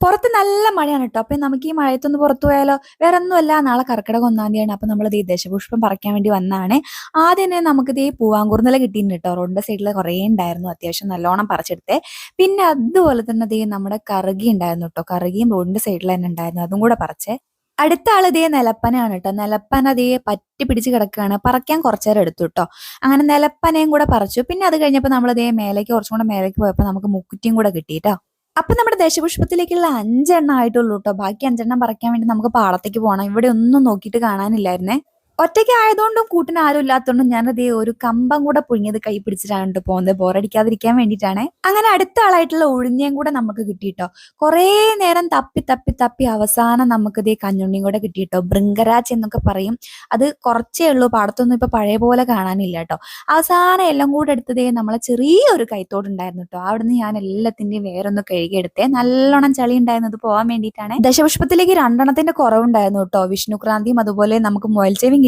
പുറത്ത് നല്ല മഴയാണ് കേട്ടോ അപ്പൊ നമുക്ക് ഈ മഴയത്തൊന്ന് പുറത്തു പോയാലോ? വേറെ ഒന്നുമല്ല നാളെ കർക്കിടക ഒന്നാം തീയതിയാണ് അപ്പൊ നമ്മൾ ഈ ദശപുഷ്പം പറിക്കാൻ വേണ്ടി വന്നതാണ് ആദ്യം തന്നെ നമുക്ക് ഈ പൂവാങ്കൂർന്നില കിട്ടിയിട്ടുണ്ട് കേട്ടോ റോഡിന്റെ സൈഡിൽ കുറേ ഉണ്ടായിരുന്നു അത്യാവശ്യം നല്ലോണം പറിച്ചെടുത്തേ. പിന്നെ അതുപോലെ തന്നെ ദേ നമ്മുടെ കറുകി ഉണ്ടായിരുന്നു കേട്ടോ കറുകിയും റോഡിന്റെ സൈഡിൽ തന്നെ ഉണ്ടായിരുന്നു അതും കൂടെ പറിച്ചേ. അടുത്ത ആൾ ഇതേ നിലപ്പനയാണ് കേട്ടോ നിലപ്പന അതേ പറ്റി പിടിച്ച് കിടക്കുകയാണ്. പറിക്കാൻ കുറച്ചേരം എടുത്തു കേട്ടോ അങ്ങനെ നിലപ്പനയും കൂടെ പറിച്ചു. പിന്നെ അത് കഴിഞ്ഞപ്പോൾ നമ്മൾ ഇതേ മേലേക്ക് കുറച്ചും കൂടെ മേലേക്ക് പോയപ്പോൾ നമുക്ക് മുക്കുറ്റിയും കൂടെ കിട്ടി കേട്ടോ അപ്പൊ നമ്മുടെ ദേശപുഷ്പത്തിലേക്കുള്ള അഞ്ചെണ്ണം ആയിട്ടുള്ളൂ കേട്ടോ ബാക്കി അഞ്ചെണ്ണം പറിക്കാൻ വേണ്ടി നമുക്ക് പാടത്തേക്ക് പോകണം. ഇവിടെ ഒന്നും നോക്കിയിട്ട് കാണാനില്ലായിരുന്നേ. ഒറ്റയ്ക്ക് ആയതുകൊണ്ടും കൂട്ടിന് ആരും ഇല്ലാത്തതുകൊണ്ടും ഞാനത് ഒരു കമ്പം കൂടെ പുഴുങ്ങിയത് കൈ പിടിച്ചിട്ടാണ് പോകുന്നത്. ബോറടിക്കാതിരിക്കാൻ വേണ്ടിയിട്ടാണ്. അങ്ങനെ അടുത്ത ആളായിട്ടുള്ള ഉഴുന്നിയും കൂടെ നമുക്ക് കിട്ടിയിട്ടോ. കുറേ നേരം തപ്പി തപ്പി തപ്പി അവസാനം നമുക്ക് ഇതേ കഞ്ഞുണ്ണിയും കൂടെ കിട്ടിയിട്ടോ. ബൃങ്കരാജ് എന്നൊക്കെ പറയും. അത് കുറച്ചേ ഉള്ളൂ. പാടത്തൊന്നും ഇപ്പൊ പഴയ പോലെ കാണാനില്ല കേട്ടോ അവസാനം എല്ലാം കൂടെ എടുത്തതേ നമ്മളെ ചെറിയൊരു കൈത്തോട് ഉണ്ടായിരുന്നു കേട്ടോ അവിടുന്ന് ഞാൻ എല്ലാത്തിന്റെയും വേറൊന്ന് കഴുകിയെടുത്തേ നല്ലോണം ചളി ഉണ്ടായിരുന്നത് പോകാൻ വേണ്ടിയിട്ടാണ്. ദശപുഷ്പത്തിലേക്ക് രണ്ടെണ്ണത്തിന്റെ കുറവുണ്ടായിരുന്നു കേട്ടോ വിഷ്ണുക്രാന്തിയും അതുപോലെ നമുക്ക് മുയൽച്ചേവിയും